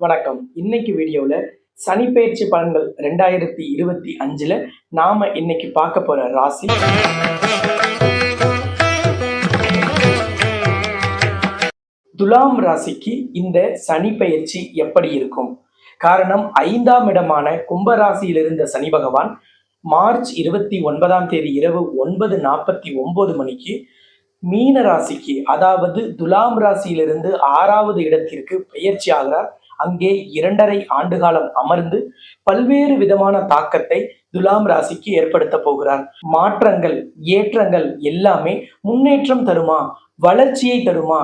வணக்கம். இன்னைக்கு வீடியோவில் சனிப்பெயர்ச்சி பலன்கள் ரெண்டாயிரத்தி இருபத்தி அஞ்சுல நாம இன்னைக்கு பார்க்க போற ராசி. துலாம் ராசிக்கு இந்த சனி பயிற்சி எப்படி இருக்கும்? காரணம் ஐந்தாம் இடமான கும்பராசியில் இருந்த சனி பகவான் மார்ச் இருபத்தி ஒன்பதாம் தேதி இரவு ஒன்பது நாற்பத்தி ஒன்பது மணிக்கு மீன ராசிக்கு அதாவது துலாம் ராசியிலிருந்து ஆறாவது இடத்திற்கு பயிற்சி ஆகிறார். அங்கே இரண்டரை ஆண்டு காலம் அமர்ந்து பல்வேறு விதமான தாக்கத்தை துலாம் ராசிக்கு ஏற்படுத்த போகிறார். மாற்றங்கள் ஏற்றங்கள் எல்லாமே முன்னேற்றம் தருமா? வளர்ச்சியை தருமா?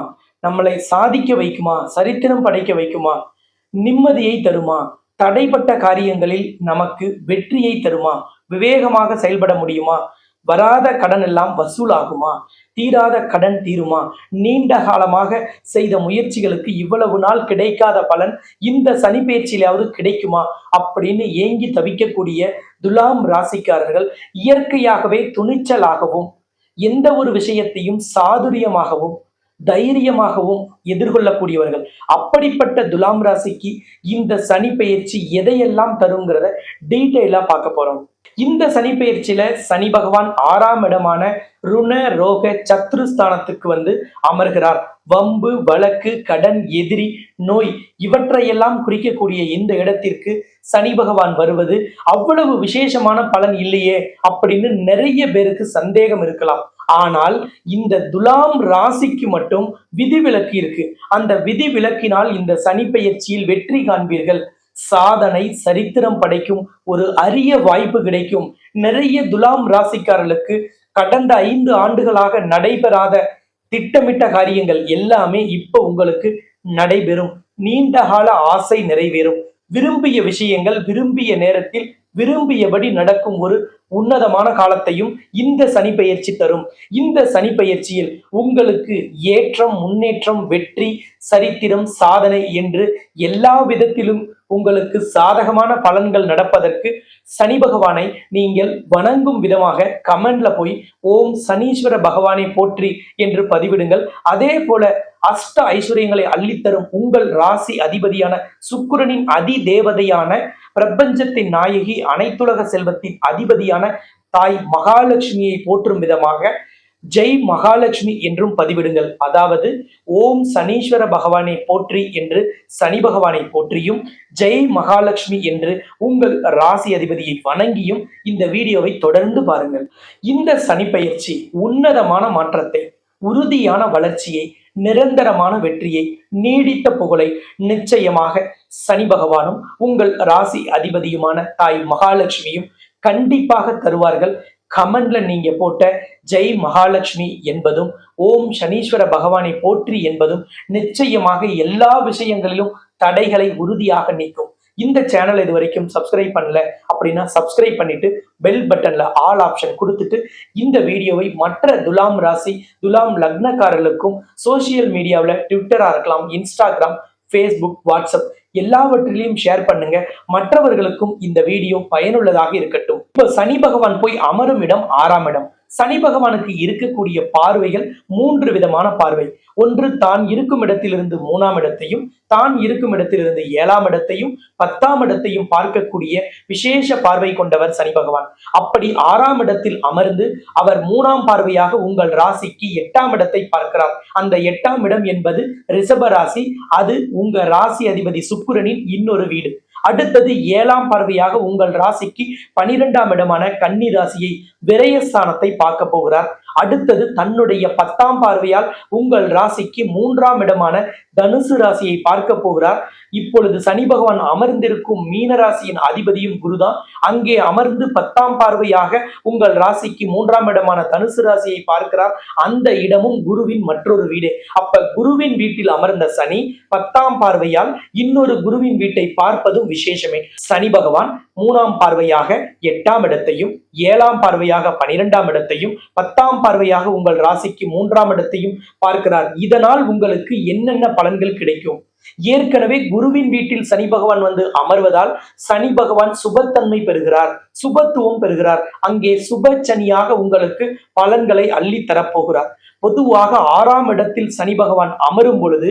நம்மளை சாதிக்க வைக்குமா? சரித்திரம் படைக்க வைக்குமா? நிம்மதியை தருமா? தடைப்பட்ட காரியங்களில் நமக்கு வெற்றியை தருமா? விவேகமாக செயல்பட முடியுமா? வராத கடன் எல்லாம் வசூலாகுமா? தீராத கடன் தீருமா? நீண்ட காலமாக செய்த முயற்சிகளுக்கு இவ்வளவு நாள் கிடைக்காத பலன் இந்த சனி பயிற்சியிலாவது கிடைக்குமா? அப்படின்னு ஏங்கி தவிக்கக்கூடிய துலாம் ராசிக்காரர்கள் இயற்கையாகவே துணிச்சலாகவும் எந்த ஒரு விஷயத்தையும் சாதுரியமாகவும் தைரியமாகவும் எதிர்கொள்ளக்கூடியவர்கள். அப்படிப்பட்ட துலாம் ராசிக்கு இந்த சனி பெயர்ச்சி எதையெல்லாம் தருங்கிறத டீட்டெயிலா பார்க்க போறோம். இந்த சனி பெயர்ச்சியில சனி பகவான் ஆறாம் இடமான ருண ரோக சத்ருஸ்தானத்துக்கு வந்து அமர்கிறார். வம்பு வழக்கு கடன் எதிரி நோய் இவற்றையெல்லாம் குறிக்கக்கூடிய இந்த இடத்திற்கு சனி பகவான் வருவது அவ்வளவு விசேஷமான பலன் இல்லையே அப்படின்னு நிறைய பேருக்கு சந்தேகம் இருக்கலாம். ஆனால் இந்த துலாம் ராசிக்கு மட்டும் விதிவிலக்கு இருக்கு. அந்த விதிவிலக்கினால் இந்த சனி பெயர்ச்சியில் வெற்றி காண்பீர்கள். சாதனை சரித்திரம் படைக்கும் ஒரு அரிய வாய்ப்பு கிடைக்கும். நிறைய துலாம் ராசிக்காரர்களுக்கு கடந்த ஐந்து ஆண்டுகளாக நடைபெறாத திட்டமிட்ட காரியங்கள் எல்லாமே இப்ப உங்களுக்கு நடைபெறும். நீண்ட கால ஆசை நிறைவேறும். விரும்பிய விஷயங்கள் விரும்பிய நேரத்தில் விரும்பியபடி நடக்கும் ஒரு உன்னதமான காலத்தையும் இந்த சனி பயிற்சி தரும். இந்த சனி பயிற்சியில் உங்களுக்கு ஏற்றம் முன்னேற்றம் வெற்றி சரித்திரம் சாதனை என்று எல்லா விதத்திலும் உங்களுக்கு சாதகமான பலன்கள் நடப்பதற்கு சனி பகவானை நீங்கள் வணங்கும் விதமாக கமெண்ட்ல போய் ஓம் சனீஸ்வர பகவானை போற்றி என்று பதிவிடுங்கள். அதே போல அஷ்ட ஐஸ்வர்யங்களை அள்ளித்தரும் உங்கள் ராசி அதிபதியான சுக்கிரனின் அதி தேவதையான பிரபஞ்சத்தின் நாயகி அனைத்துலக செல்வத்தின் அதிபதியான தாய் மகாலட்சுமியை போற்றும் விதமாக ஜெய் மகாலட்சுமி என்றும் பதிவிடுங்கள். அதாவது ஓம் சனீஸ்வர பகவானை போற்றி என்று சனி பகவானை போற்றியும் ஜெய் மகாலட்சுமி என்று உங்கள் ராசி அதிபதியை வணங்கியும் இந்த வீடியோவை தொடர்ந்து பாருங்கள். இந்த சனி பயிற்சி உன்னதமான மாற்றத்தை உறுதியான வளர்ச்சியை நிரந்தரமான வெற்றியை நீடித்த புகழை நிச்சயமாக சனி பகவானும் உங்கள் ராசி அதிபதியுமான தாய் மகாலட்சுமியும் கண்டிப்பாக தருவார்கள். கமெண்ட்ல நீங்க போட்ட ஜெய் மகாலட்சுமி என்பதும் ஓம் சனீஸ்வர பகவானை போற்றி என்பதும் நிச்சயமாக எல்லா விஷயங்களிலும் தடைகளை உறுதியாக நீக்கும். இந்த சேனல் இது வரைக்கும் சப்ஸ்கிரைப் பண்ணல அப்படின்னா சப்ஸ்கிரைப் பண்ணிட்டு பெல் பட்டன்ல ஆல் ஆப்ஷன் கொடுத்துட்டு இந்த வீடியோவை மற்ற துலாம் ராசி துலாம் லக்னக்காரர்களுக்கும் சோசியல் மீடியாவில் ட்விட்டராக இருக்கலாம் இன்ஸ்டாகிராம் ஃபேஸ்புக் வாட்ஸ்அப் எல்லாவற்றிலையும் ஷேர் பண்ணுங்க. மற்றவர்களுக்கும் இந்த வீடியோ பயனுள்ளதாக இருக்கட்டும். இப்போ சனி பகவான் போய் அமரும் இடம் ஆறாம் இடம். சனி பகவானுக்கு இருக்கக்கூடிய பார்வைகள் மூன்று விதமான பார்வை. ஒன்று தான் இருக்கும் இடத்திலிருந்து மூணாம் இடத்தையும் தான் இருக்கும் இடத்திலிருந்து ஏழாம் இடத்தையும் பத்தாம் இடத்தையும் பார்க்கக்கூடிய விசேஷ பார்வை கொண்டவர் சனி பகவான். அப்படி ஆறாம் இடத்தில் அமர்ந்து அவர் மூணாம் பார்வையாக உங்கள் ராசிக்கு எட்டாம் இடத்தை பார்க்கிறார். அந்த எட்டாம் இடம் என்பது ரிஷப ராசி அது உங்க ராசி அதிபதி சுக்குரனின் இன்னொரு வீடு. அடுத்தது ஏழாம் பார்வையாக உங்கள் ராசிக்கு பனிரெண்டாம் இடமான கன்னி ராசியை விரயஸ்தானத்தை பார்க்க போகிறார். அடுத்தது தன்னுடைய பத்தாம் பார்வையால் உங்கள் ராசிக்கு மூன்றாம் இடமான தனுசு ராசியை பார்க்க போகிறார். இப்பொழுது சனி பகவான் அமர்ந்திருக்கும் மீன ராசியின் அதிபதியும் குருதான். அங்கே அமர்ந்து பத்தாம் பார்வையாக உங்கள் ராசிக்கு மூன்றாம் இடமான தனுசு ராசியை பார்க்கிறார். அந்த இடமும் குருவின் மற்றொரு வீடு. அப்ப குருவின் வீட்டில் அமர்ந்த சனி பத்தாம் பார்வையால் இன்னொரு குருவின் வீட்டை பார்ப்பதும் விசேஷமே. சனி பகவான் மூணாம் பார்வையாக எட்டாம் இடத்தையும் ஏழாம் பார்வையாக பனிரெண்டாம் இடத்தையும் பத்தாம் பார்வையாக உங்கள் ராசிக்கு மூன்றாம் இடத்தையும் பார்க்கிறார். இதனால் உங்களுக்கு என்னென்ன பலன்கள் கிடைக்கும்? ஏற்கனவே குருவின் வீட்டில் சனி பகவான் வந்து அமர்வதால் சனி பகவான் சுபத்தன்மை பெறுகிறார் சுபத்துவம் பெறுகிறார். அங்கே சுப சனியாக உங்களுக்கு பலன்களை அள்ளி தரப்போகிறார். பொதுவாக ஆறாம் இடத்தில் சனி பகவான் அமரும் பொழுது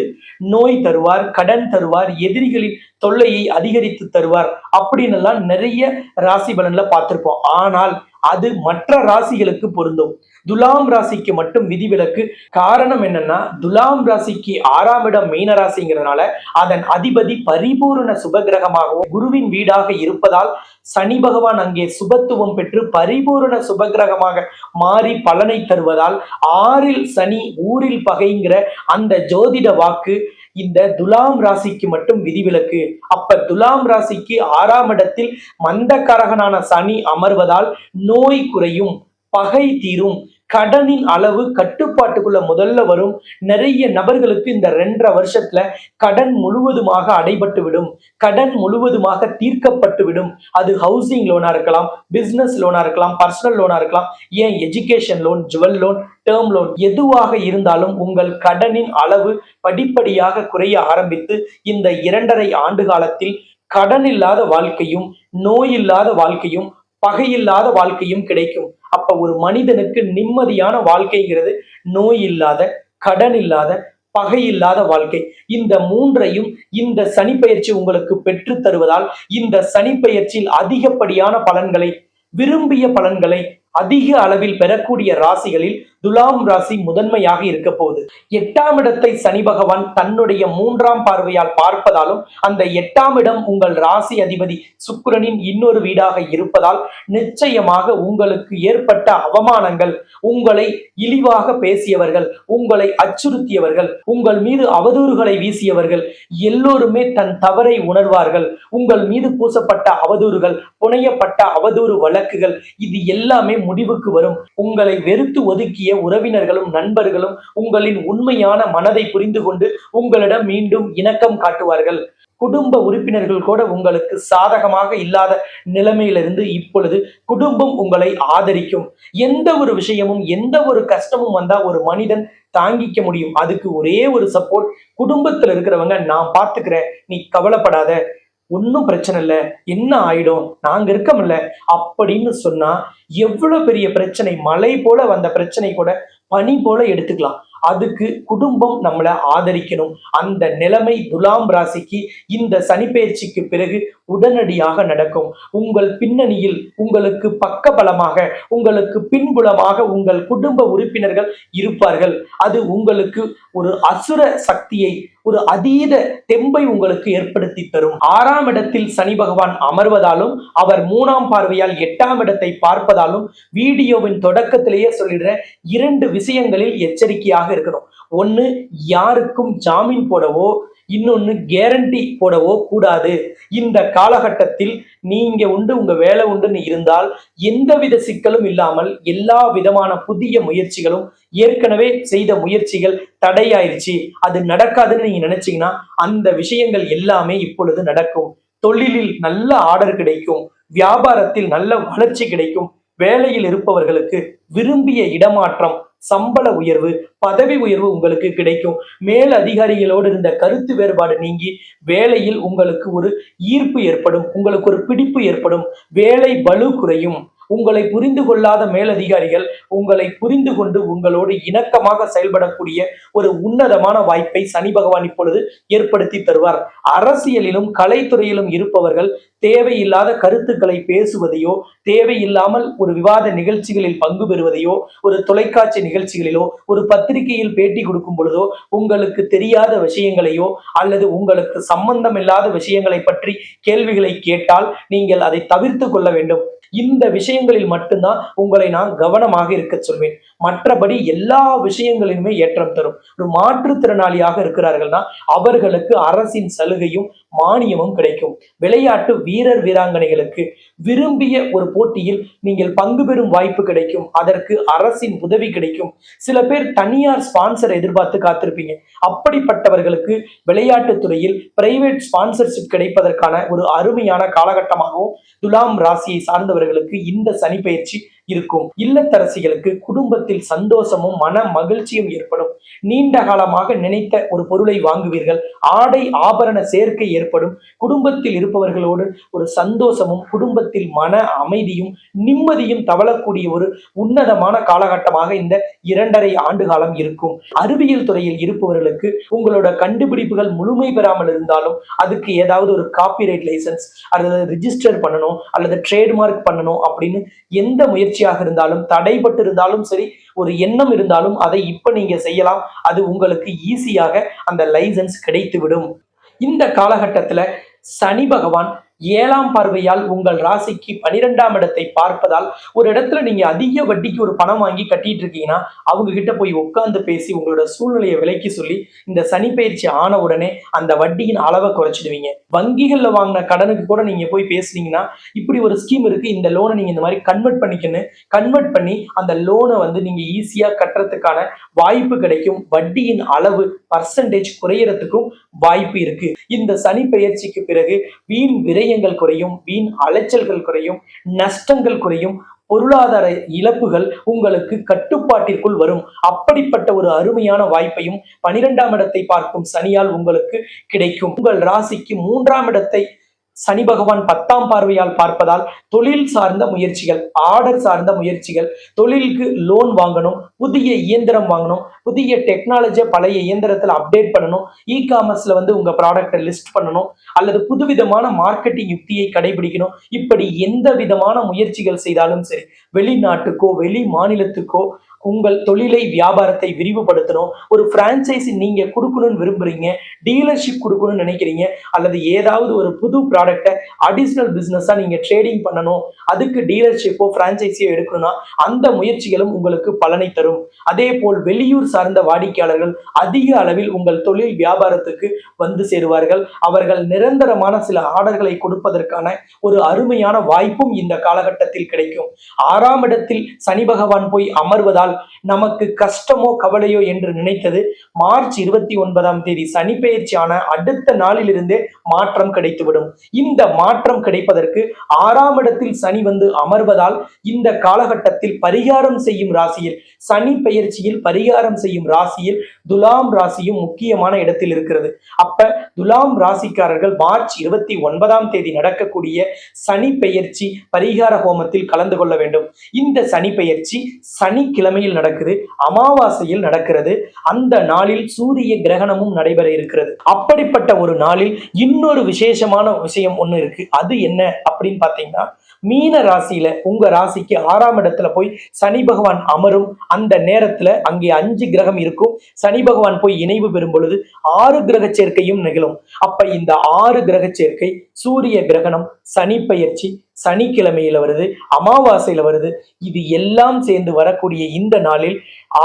நோய் தருவார் கடன் தருவார் எதிரிகளின் தொல்லையை அதிகரித்து தருவார் அப்படின்னு எல்லாம் நிறைய ராசி பலன்ல பார்த்திருப்போம். ஆனால் அது மற்ற ராசிகளுக்கு பொருந்தும். துலாம் ராசிக்கு மட்டும் விதிவிலக்கு காரணம் என்னன்னா துலாம் ராசிக்கு ஆறாம் இடம் மீன ராசிங்கிறதுனால அதன் அதிபதி பரிபூரண சுபகிரகமாகவும் குருவின் வீடாக இருப்பதால் சனி பகவான் அங்கே சுபத்துவம் பெற்று பரிபூரண சுபகிரகமாக மாறி பலனை தருவதால் ஆறில் சனி ஊரில் பகைங்கிற அந்த ஜோதிட வாக்கு இந்த துலாம் ராசிக்கு மட்டும் விதிவிலக்கு அப்ப துலாம் ராசிக்கு ஆறாம் இடத்தில் மந்தக்காரகனான சனி அமர்வதால் நோய் குறையும் பகை தீரும். கடனின் அளவு கட்டுப்பாட்டுக்குள்ள முதல்ல வரும். நிறைய நபர்களுக்கு இந்த ரெண்டரை வருஷத்துல கடன் முழுவதுமாக அடைபட்டு விடும் கடன் முழுவதுமாக தீர்க்கப்பட்டு விடும் அது ஹவுசிங் லோனா இருக்கலாம் பிசினஸ் லோனா இருக்கலாம் பர்சனல் லோனா இருக்கலாம் ஏன் education loan jewel loan term loan எதுவாக இருந்தாலும் உங்கள் கடனின் அளவு படிப்படியாக குறைய ஆரம்பித்து இந்த இரண்டரை ஆண்டு காலத்தில் கடன் இல்லாத வாழ்க்கையும் நோய் இல்லாத வாழ்க்கையும் பகையில்லாத வாழ்க்கையும் கிடைக்கும். அப்ப ஒரு மனிதனுக்கு நிம்மதியான வாழ்க்கைங்கிறது நோய் இல்லாத கடன் இல்லாத பகை இல்லாத வாழ்க்கை. இந்த மூன்றையும் இந்த சனிப்பெயர்ச்சி உங்களுக்கு பெற்று தருவதால் இந்த சனிப்பெயர்ச்சியில் அதிகப்படியான பலன்களை விரும்பிய பலன்களை அதிக அளவில் பெறக்கூடிய ராசிகளில் துலாம் ராசி முதன்மையாக இருக்க போகுது. எட்டாம் இடத்தை சனி பகவான் தன்னுடைய மூன்றாம் பார்வையால் பார்ப்பதாலும் அந்த எட்டாம் இடம் உங்கள் ராசி அதிபதி சுக்கிரனின் இன்னொரு வீடாக இருப்பதால் நிச்சயமாக உங்களுக்கு ஏற்பட்ட அவமானங்கள் உங்களை இழிவாக பேசியவர்கள் உங்களை அச்சுறுத்தியவர்கள் உங்கள் மீது அவதூறுகளை வீசியவர்கள் எல்லோருமே தன் தவறை உணர்வார்கள். உங்கள் மீது பூசப்பட்ட அவதூறுகள் புனையப்பட்ட அவதூறு வழக்குகள் இது எல்லாமே முடிவுக்கு வரும். உங்களை வெறுத்து ஒதுக்கிய உறவினர்களும் நண்பர்களும் உங்களின் உண்மையான மனதை புரிந்து கொண்டு உங்களிடம் மீண்டும் இணக்கம் காட்டுவார்கள். குடும்ப உறுப்பினர்கள் கூட உங்களுக்கு சாதகமாக இல்லாத நிலைமையிலிருந்து இப்பொழுது குடும்பம் உங்களை ஆதரிக்கும். எந்த ஒரு விஷயமும் எந்த ஒரு கஷ்டமும் வந்தா ஒரு மனிதன் தாங்கிக்க முடியும். அதுக்கு ஒரே ஒரு சப்போர்ட் குடும்பத்துல இருக்கிறவங்க நான் பாத்துக்கிறேன் நீ கவலைப்படாத. ஒன்றும் பிரச்சனை இல்லை. என்ன ஆயிடும்? நாங்க இருக்கமில்ல அப்படின்னு சொன்னா எவ்வளவு பெரிய பிரச்சனை? மலை போல வந்த பிரச்சனை கூட பனி போல எடுத்துக்கலாம். அதுக்கு குடும்பம் நம்மளை ஆதரிக்கணும். அந்த நிலைமை துலாம் ராசிக்கு இந்த சனிப்பெயர்ச்சிக்கு பிறகு உடனடியாக நடக்கும். உங்கள் பின்னணியில் உங்களுக்கு பக்க பலமாக உங்களுக்கு பின்புலமாக உங்கள் குடும்ப உறுப்பினர்கள் இருப்பார்கள். அது உங்களுக்கு ஒரு அசுர சக்தியை ஒரு அதீத தெம்பை உங்களுக்கு ஏற்படுத்தி தரும். ஆறாம் இடத்தில் சனி பகவான் அமர்வதாலும் அவர் மூணாம் பார்வையால் எட்டாம் இடத்தை பார்ப்பதாலும் வீடியோவின் தொடக்கத்திலேயே சொல்லிடுற இரண்டு விஷயங்களில் எச்சரிக்கையாக இருக்கணும். ஒண்ணு யாருக்கும் ஜாமீன் போடவோ இன்னொன்னு கேரண்டி போடவோ கூடாது. இந்த காலகட்டத்தில் நீங்க உண்டு உங்க வேலை உண்டுன்னு இருந்தால் எந்தவித சிக்கலும் இல்லாமல் எல்லா விதமான புதிய முயற்சிகளும் ஏற்கனவே செய்த முயற்சிகள் தடையாயிருச்சு. அது நடக்காதுன்னு நீங்க நினைச்சீங்கன்னா அந்த விஷயங்கள் எல்லாமே இப்பொழுது நடக்கும். தொழிலில் நல்ல ஆர்டர் கிடைக்கும். வியாபாரத்தில் நல்ல வளர்ச்சி கிடைக்கும். வேலையில் இருப்பவர்களுக்கு விரும்பிய இடமாற்றம் சம்பள உயர்வு பதவி உயர்வு உங்களுக்கு கிடைக்கும். மேல் அதிகாரிகளோடு இருந்த கருத்து வேறுபாடு நீங்கி வேலையில் உங்களுக்கு ஒரு ஈர்ப்பு ஏற்படும் உங்களுக்கு ஒரு பிடிப்பு ஏற்படும். வேலை பலு குறையும். உங்களை புரிந்து கொள்ளாத மேலதிகாரிகள் உங்களை புரிந்து கொண்டு உங்களோடு இணக்கமாக செயல்படக்கூடிய ஒரு உன்னதமான வாய்ப்பை சனி பகவான் இப்பொழுது ஏற்படுத்தி தருவார். அரசியலிலும் கலைத்துறையிலும் இருப்பவர்கள் தேவையில்லாத கருத்துக்களை பேசுவதையோ தேவையில்லாமல் ஒரு விவாத நிகழ்ச்சிகளில் பங்கு பெறுவதையோ ஒரு தொலைக்காட்சி நிகழ்ச்சிகளிலோ ஒரு பத்திரிகையில் பேட்டி கொடுக்கும் பொழுதோ உங்களுக்கு தெரியாத விஷயங்களையோ அல்லது உங்களுக்கு சம்பந்தம் இல்லாத விஷயங்களை பற்றி கேள்விகளை கேட்டால் நீங்கள் அதை தவிர்த்து கொள்ள வேண்டும். இந்த விஷயங்களில் மட்டும்தான் உங்களை நான் கவனமாக இருக்க சொல்வேன். மற்றபடி எல்லா விஷயங்களிலுமே ஏற்றம் தரும். ஒரு மாற்றுத்திறனாளியாக இருக்கிறார்கள்னா அவர்களுக்கு அரசின் சலுகையும் மானியமும் கிடைக்கும். விளையாட்டு வீரர் வீராங்கனைகளுக்கு விரும்பிய ஒரு போட்டியில் நீங்கள் பங்கு பெறும் வாய்ப்பு கிடைக்கும். அதற்கு அரசின் உதவி கிடைக்கும். சில பேர் தனியார் ஸ்பான்சர் எதிர்பார்த்து காத்திருப்பீங்க. அப்படிப்பட்டவர்களுக்கு விளையாட்டுத் துறையில் பிரைவேட் ஸ்பான்சர்ஷிப் கிடைப்பதற்கான ஒரு அருமையான காலகட்டமாகவும் துலாம் ராசியை சார்ந்தவர்களுக்கு இந்த சனி பயிற்சி இருக்கும். இல்லத்தரசிகளுக்கு குடும்பத்தில் சந்தோஷமும் மன மகிழ்ச்சியும் ஏற்படும். நீண்ட காலமாக நினைத்த ஒரு பொருளை வாங்குவீர்கள். ஆடை ஆபரண சேர்க்கை ஏற்படும். குடும்பத்தில் இருப்பவர்களோடு ஒரு சந்தோஷமும் குடும்பத்தில் மன அமைதியும் நிம்மதியும் தவழக்கூடிய ஒரு உன்னதமான காலகட்டமாக இந்த இரண்டரை ஆண்டு காலம் இருக்கும். அறிவியல் துறையில் இருப்பவர்களுக்கு உங்களோட கண்டுபிடிப்புகள் முழுமை பெறாமல் இருந்தாலும் அதுக்கு ஏதாவது ஒரு காப்பிரைட் லைசன்ஸ் அல்லது ரிஜிஸ்டர் பண்ணணும் அல்லது ட்ரேட்மார்க் பண்ணணும் அப்படின்னு எந்த முயற்சி முயற்சியாக இருந்தாலும் தடைபட்டு இருந்தாலும் சரி ஒரு எண்ணம் இருந்தாலும் அதை இப்ப நீங்க செய்யலாம். அது உங்களுக்கு ஈஸியாக அந்த லைசன்ஸ் கிடைத்துவிடும். இந்த காலகட்டத்துல சனி பகவான் ஏழாம் பார்வையால் உங்கள் ராசிக்கு பனிரெண்டாம் இடத்தை பார்ப்பதால் ஒரு இடத்துல நீங்க அதிக வட்டிக்கு ஒரு பணம் வாங்கி கட்டிட்டு இருக்கீங்கன்னா அவங்க கிட்ட போய் உட்கார்ந்து பேசி உங்களோட சூழ்நிலையை விலக்கி சொல்லி இந்த சனி பயிற்சி ஆன உடனே அந்த வட்டியின் அளவை குறைச்சிடுவீங்க. வங்கிகள்ல வாங்கின கடனுக்கு கூட நீங்க போய் பேசுனீங்கன்னா இப்படி ஒரு ஸ்கீம் இருக்கு இந்த லோனை நீங்க இந்த மாதிரி கன்வெர்ட் பண்ணிக்கணும் கன்வெர்ட் பண்ணி அந்த லோனை வந்து நீங்க ஈஸியா கட்டுறதுக்கான வாய்ப்பு கிடைக்கும். வட்டியின் அளவு பர்சன்டேஜ் குறையறதுக்கும் வாய்ப்பு இருக்கு. இந்த சனி பயிற்சிக்கு பிறகு வீண் விரயங்கள் குறையும் வீண் அலைச்சல்கள் குறையும் நஷ்டங்கள் குறையும் பொருளாதார இழப்புகள் உங்களுக்கு கட்டுப்பாட்டிற்குள் வரும். அப்படிப்பட்ட ஒரு அருமையான வாய்ப்பையும் பனிரெண்டாம் இடத்தை பார்க்கும் சனியால் உங்களுக்கு கிடைக்கும். உங்கள் ராசிக்கு மூன்றாம் இடத்தை சனி பகவான் பத்தாம் பார்வையால் பார்ப்பதால் தொழில் சார்ந்த முயற்சிகள் ஆர்டர் சார்ந்த முயற்சிகள் தொழிலுக்கு லோன் வாங்கணும் புதிய இயந்திரம் வாங்கணும் புதிய டெக்னாலஜியை பழைய இயந்திரத்தில் அப்டேட் பண்ணணும் இ காமர்ஸ்ல வந்து உங்க ப்ராடக்டை லிஸ்ட் பண்ணணும் அல்லது புதுவிதமான மார்க்கெட்டிங் யுக்தியை கடைபிடிக்கணும். இப்படி எந்த விதமான முயற்சிகள் செய்தாலும் சரி வெளிநாட்டுக்கோ வெளி மாநிலத்துக்கோ உங்கள் தொழிலை வியாபாரத்தை விரிவுபடுத்தணும். ஒரு பிரான்ச்சைசி நீங்க கொடுக்கணும்னு விரும்புறீங்க டீலர்ஷிப் கொடுக்கணும்னு நினைக்கிறீங்க அல்லது ஏதாவது ஒரு புது ப்ராடக்டை அடிஷ்னல் பிஸ்னஸாக நீங்க ட்ரேடிங் பண்ணணும் அதுக்கு டீலர்ஷிப்போ பிரான்ச்சைசியோ எடுக்கணும்னா அந்த முயற்சிகளும் உங்களுக்கு பலனை தரும். அதே போல் வெளியூர் சார்ந்த வாடிக்கையாளர்கள் அதிக அளவில் உங்கள் தொழில் வியாபாரத்துக்கு வந்து சேருவார்கள். அவர்கள் நிரந்தரமான சில ஆர்டர்களை கொடுப்பதற்கான ஒரு அருமையான வாய்ப்பும் இந்த காலகட்டத்தில் கிடைக்கும். ஆறாம் இடத்தில் சனி பகவான் போய் அமர்வதால் நமக்கு கஷ்டமோ கவலையோ என்று நினைத்தது. மார்ச் இருபத்தி ஒன்பதாம் தேதி சனி பெயர்ச்சியான அடுத்த நாளிலிருந்தே மாற்றம் கிடைத்துவிடும். இந்த மாற்றம் கிடைப்பதற்கு ஆறாம் இடத்தில் சனி வந்து அமர்வதால் இந்த காலகட்டத்தில் பரிகாரம் செய்யும் ராசியில் சனி பெயர்ச்சியில் பரிகாரம் செய்யும் ராசியில் துலாம் ராசியும் முக்கியமான இடத்தில் இருக்கிறது. அப்ப துலாம் ராசிக்காரர்கள் மார்ச் இருபத்தி ஒன்பதாம் தேதி நடக்கக்கூடிய சனி பெயர்ச்சி பரிகார ஹோமத்தில் கலந்து கொள்ள வேண்டும். இந்த சனி பெயர்ச்சி சனிக்கிழமை சனிக்கிழமையில் நடக்குது அமாவாசையில் நடக்கிறது அந்த நாளில் சூரிய கிரகணமும் நடைபெற இருக்கிறது. அப்படிப்பட்ட ஒரு நாளில் இன்னொரு விசேஷமான விஷயம் ஒண்ணு இருக்கு. அது என்ன அப்படின்னு பாத்தீங்கன்னா மீன ராசியில உங்க ராசிக்கு ஆறாம் இடத்துல போய் சனி பகவான் அமரும். அந்த நேரத்துல அங்கே அஞ்சு கிரகம் இருக்கும். சனி பகவான் போய் இணைவு பெறும் பொழுது ஆறு கிரக சேர்க்கையும் நிகழும். அப்ப இந்த ஆறு கிரக சேர்க்கை சூரிய கிரகணம் சனி பயிற்சி சனிக்கிழமையில வருது அமாவாசையில வருது. இது எல்லாம் சேர்ந்து வரக்கூடிய இந்த நாளில்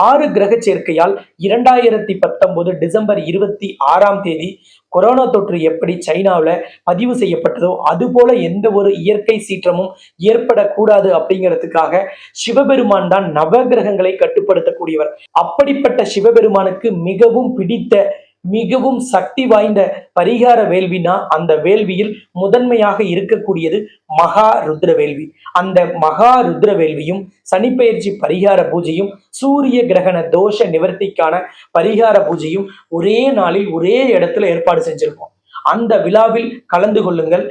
ஆறு கிரக சேர்க்கையால் இரண்டாயிரத்தி பத்தொன்பது டிசம்பர் இருபத்தி ஆறாம் தேதி கொரோனா தொற்று எப்படி சைனாவில் பதிவு செய்யப்பட்டதோ அதுபோல எந்த ஒரு இயற்கை சீற்றமும் ஏற்படக்கூடாது அப்படிங்கிறதுக்காக சிவபெருமான் தான் நவகிரகங்களை கட்டுப்படுத்தக்கூடியவர். அப்படிப்பட்ட சிவபெருமானுக்கு மிகவும் பிடித்த மிகவும் சக்தி வாய்ந்த பரிகார வேள்வினா அந்த வேள்வியில் முதன்மையாக இருக்கக்கூடியது மகா ருத்ர வேள்வி. அந்த மகா ருத்ர வேள்வியும் சனிப்பெயர்ச்சி பரிகார பூஜையும் சூரிய கிரகண தோஷ நிவர்த்திக்கான பரிகார பூஜையும் ஒரே நாளில் ஒரே இடத்துல ஏற்பாடு செஞ்சிருக்கோம். அந்த விழாவில் கலந்து கொள்ளுங்கள்.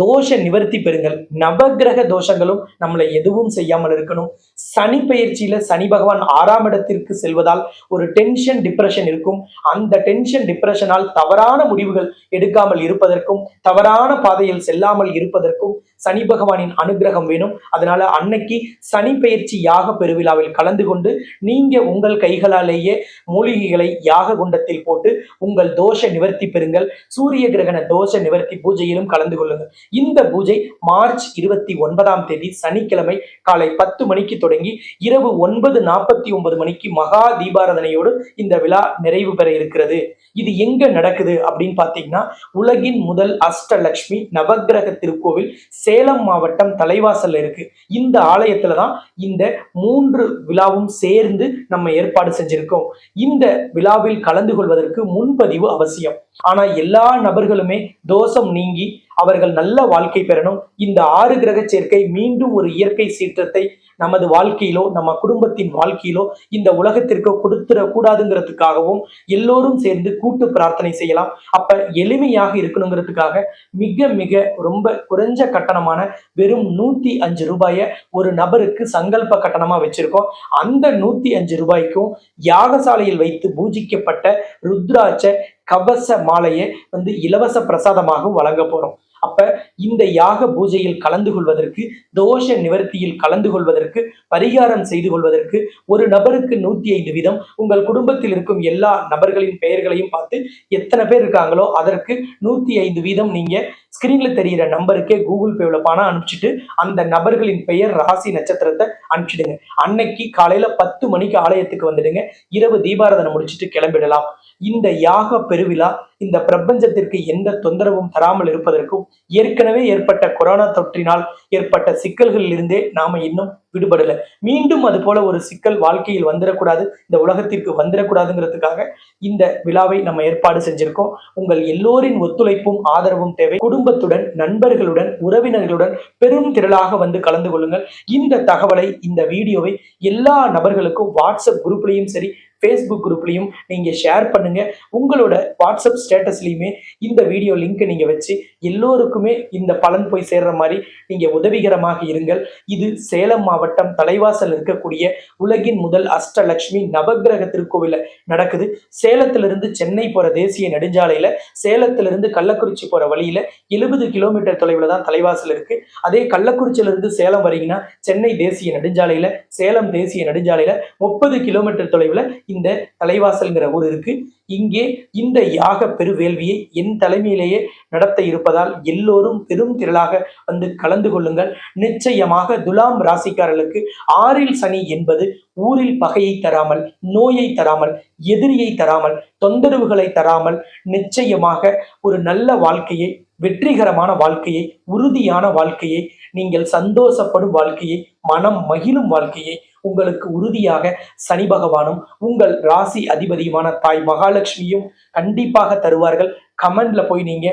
தோஷ நிவர்த்தி பெறுங்கள். நவகிரக தோஷங்களும் நம்மளை எதுவும் செய்யாமல் இருக்கணும். சனி பயிற்சியில சனி பகவான் ஆறாம் இடத்திற்கு செல்வதால் ஒரு டென்ஷன் டிப்ரெஷன் இருக்கும். அந்த டென்ஷன் டிப்ரெஷனால் தவறான முடிவுகள் எடுக்காமல் இருப்பதற்கும் தவறான பாதையில் செல்லாமல் இருப்பதற்கும் சனி பகவானின் அனுகிரகம் வேணும். அதனால அன்னைக்கு சனி பயிற்சி யாக பெருவிழாவில் கலந்து கொண்டு நீங்க உங்கள் கைகளாலேயே மூலிகைகளை யாக குண்டத்தில் போட்டு உங்கள் தோஷ நிவர்த்தி பெறுங்கள். சூரிய கிரகண தோஷ நிவர்த்தி பூஜையிலும் கலந்து கொள்ளுங்கள். இந்த பூஜை மார்ச் இருபத்தி ஒன்பதாம் தேதி சனிக்கிழமை காலை பத்து மணிக்கு தொடங்கி இரவு ஒன்பது நாற்பத்தி ஒன்பது மணிக்கு மகா தீபாராதனையோடு இந்த விழா நிறைவு பெற இருக்கிறது. இது எங்க நடக்குது அப்படின்னு பார்த்தீங்கன்னா உலகின் முதல் அஷ்டலட்சுமி நவக்கிரக திருக்கோவில் சேலம் மாவட்டம் தலைவாசல்ல இருக்கு. இந்த ஆலயத்துல தான் இந்த மூன்று விழாவும் சேர்ந்து நம்ம ஏற்பாடு செஞ்சிருக்கோம். இந்த விழாவில் கலந்து கொள்வதற்கு முன்பதிவு அவசியம். ஆனா எல்லா நபர்களுமே தோஷம் நீங்கி அவர்கள் நல்ல வாழ்க்கை பெறணும். இந்த ஆறு கிரக சேர்க்கை மீண்டும் ஒரு இயற்கை சீற்றத்தை நமது வாழ்க்கையிலோ நம்ம குடும்பத்தின் வாழ்க்கையிலோ இந்த உலகத்திற்கு கொடுத்துடக்கூடாதுங்கிறதுக்காகவும் எல்லோரும் சேர்ந்து கூட்டு பிரார்த்தனை செய்யலாம். அப்ப எளிமையாக இருக்கணுங்கிறதுக்காக மிக மிக ரொம்ப குறைஞ்ச கட்டணமான வெறும் நூத்தி அஞ்சு ரூபாய ஒரு நபருக்கு சங்கல்ப கட்டணமா வச்சிருக்கோம். அந்த நூத்தி அஞ்சு ரூபாய்க்கும் யாகசாலையில் வைத்து பூஜிக்கப்பட்ட ருத்ராட்ச கவச மாலையை வந்து இலவச பிரசாதமாகவும் வழங்க போறோம். அப்ப இந்த யாக பூஜையில் கலந்து கொள்வதற்கு தோஷ நிவர்த்தியில் கலந்து கொள்வதற்கு பரிகாரம் செய்து கொள்வதற்கு ஒரு நபருக்கு நூத்தி ஐந்து வீதம் உங்கள் குடும்பத்தில் இருக்கும் எல்லா நபர்களின் பெயர்களையும் பார்த்து எத்தனை பேர் இருக்காங்களோ அதற்கு நூத்தி ஐந்து வீதம் நீங்க ஸ்கிரீன்ல தெரியிற நம்பருக்கே கூகுள் பேல பணம் அனுப்பிச்சிட்டு அந்த நபர்களின் பெயர் ராசி நட்சத்திரத்தை அனுப்பிச்சிடுங்க. அன்னைக்கு காலையில பத்து மணிக்கு ஆலயத்துக்கு வந்துடுங்க. இரவு தீபாராதனை முடிச்சிட்டு கிளம்பிடலாம். இந்த யாக பெருவிழா இந்த பிரபஞ்சத்திற்கு எந்த தொந்தரவும் தராமல் இருப்பதற்கும் ஏற்கனவே ஏற்பட்ட கொரோனா தொற்றினால் ஏற்பட்ட சிக்கல்களில் இருந்தே நாம இன்னும் விடுபடல. மீண்டும் அது போல ஒரு சிக்கல் வாழ்க்கையில் வந்துடக்கூடாது இந்த உலகத்திற்கு வந்துடக்கூடாதுங்கிறதுக்காக இந்த விழாவை நம்ம ஏற்பாடு செஞ்சிருக்கோம். உங்கள் எல்லோரின் ஒத்துழைப்பும் ஆதரவும் தேவை. குடும்பத்துடன் நண்பர்களுடன் உறவினர்களுடன் பெரும் திரளாக வந்து கலந்து கொள்ளுங்கள். இந்த தகவலை இந்த வீடியோவை எல்லா நபர்களுக்கும் வாட்ஸ்அப் குரூப்லையும் சரி ஃபேஸ்புக் குரூப்லையும் நீங்கள் ஷேர் பண்ணுங்கள் உங்களோட வாட்ஸ்அப் ஸ்டேட்டஸ்லையுமே இந்த வீடியோ லிங்க்கை நீங்கள் வச்சு எல்லோருக்குமே இந்த பலன் போய் சேர்ற மாதிரி நீங்கள் உதவிகரமாக இருங்கள். இது சேலம் மாவட்டம் தலைவாசல் இருக்கக்கூடிய உலகின் முதல் அஷ்டலட்சுமி நவக்கிரக திருக்கோவில நடக்குது. சேலத்திலிருந்து சென்னை போகிற தேசிய நெடுஞ்சாலையில் சேலத்திலிருந்து கள்ளக்குறிச்சி போகிற வழியில் எழுபது கிலோமீட்டர் தொலைவில் தான் தலைவாசல் இருக்கு. அதே கள்ளக்குறிச்சியிலிருந்து சேலம் வரீங்கன்னா சென்னை தேசிய நெடுஞ்சாலையில் சேலம் தேசிய நெடுஞ்சாலையில் முப்பது கிலோமீட்டர் தொலைவில் இந்த தலைவாசல்ங்கிற ஊர் இருக்கு. இங்கே இந்த யாக பெருவேள்வியை என் தலைமையிலேயே நடத்த இருப்பதால் எல்லோரும் பெரும் திரளாக வந்து கலந்து கொள்ளுங்கள். நிச்சயமாக துலாம் ராசிக்காரர்களுக்கு ஆறில் சனி என்பது ஊரில் பகையை தராமல் நோயை தராமல் எதிரியை தராமல் தொந்தரவுகளை தராமல் நிச்சயமாக ஒரு நல்ல வாழ்க்கையை வெற்றிகரமான வாழ்க்கையை உறுதியான வாழ்க்கையை நீங்கள் சந்தோஷப்படும் வாழ்க்கையை மனம் மகிழும் வாழ்க்கையை உங்களுக்கு உறுதியாக சனி பகவானும் உங்கள் ராசி அதிபதியுமான தாய் மகாலட்சுமியும் கண்டிப்பாக தருவார்கள். கமெண்ட்ல போய் நீங்க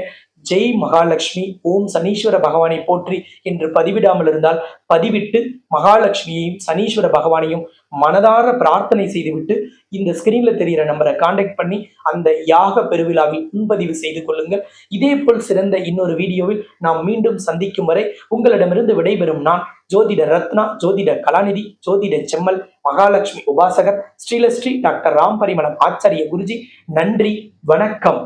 ஜெய் மகாலட்சுமி ஓம் சனீஸ்வர பகவானை போற்றி என்று பதிவிடாமல் இருந்தால் பதிவிட்டு மகாலட்சுமியையும் சனீஸ்வர பகவானையும் மனதார பிரார்த்தனை செய்துவிட்டு இந்த ஸ்கிரீன்ல தெரிகிற நம்பரை காண்டாக்ட் பண்ணி அந்த யாக பெருவிழாவில் முன்பதிவு செய்து கொள்ளுங்கள். இதே போல் சிறந்த இன்னொரு வீடியோவில் நாம் மீண்டும் சந்திக்கும் வரை உங்களிடமிருந்து விடைபெறும் நான் ஜோதிட ரத்னா ஜோதிட கலாநிதி ஜோதிட செம்மல் மகாலட்சுமி உபாசகர் ஸ்ரீலஸ்ரீ டாக்டர் ராம் பரிமளம் ஆச்சாரிய குருஜி. நன்றி வணக்கம்.